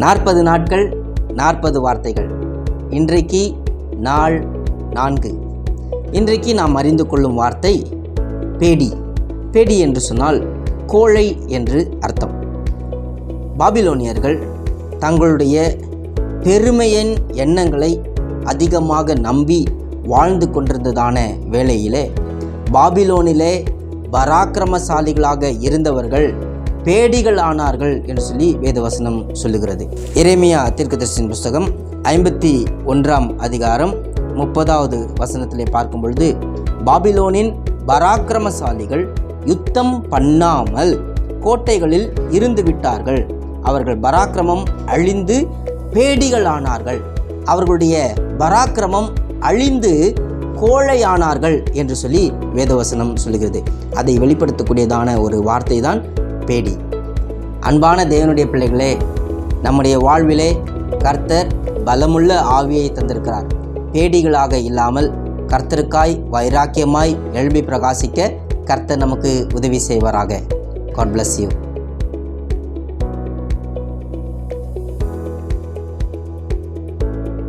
நாற்பது நாட்கள் நாற்பது வார்த்தைகள். இன்றைக்கு நாள் நான்கு. இன்றைக்கு நாம் அறிந்து கொள்ளும் வார்த்தை பேடி. பேடி என்று சொன்னால் கோழை என்று அர்த்தம். பாபிலோனியர்கள் தங்களுடைய பெருமையின் எண்ணங்களை அதிகமாக நம்பி வாழ்ந்து கொண்டிருந்ததான வேளையிலே பாபிலோனிலே பராக்கிரமசாலிகளாக இருந்தவர்கள் பேடிகள் ஆனார்கள் என்று சொல்லி வேதவசனம் சொல்லுகிறது. எரேமியா தீர்க்கதரிசியின் புஸ்தகம் ஐம்பத்தி ஒன்றாம் அதிகாரம் முப்பதாவது வசனத்திலே பார்க்கும் பொழுது பாபிலோனின் பராக்கிரமசாலிகள் யுத்தம் பண்ணாமல் கோட்டைகளில் இருந்து விட்டார்கள். அவர்கள் பராக்கிரமம் அழிந்து பேடிகள் ஆனார்கள். அவர்களுடைய பராக்கிரமம் அழிந்து கோழையானார்கள் என்று சொல்லி வேதவசனம் சொல்லுகிறது. அதை வெளிப்படுத்தக்கூடியதான ஒரு வார்த்தை தான் பேடி. அன்பான தேவனுடைய பிள்ளைகளே நம்முடைய வாழ்விலே கர்த்தர் பலமுள்ள ஆவியை தந்திருக்கிறார். பேடிகளாக இல்லாமல் கர்த்தருக்காய் வைராக்கியமாய் எழுப்பி பிரகாசிக்க கர்த்தர் நமக்கு உதவி செய்வாராக. God bless you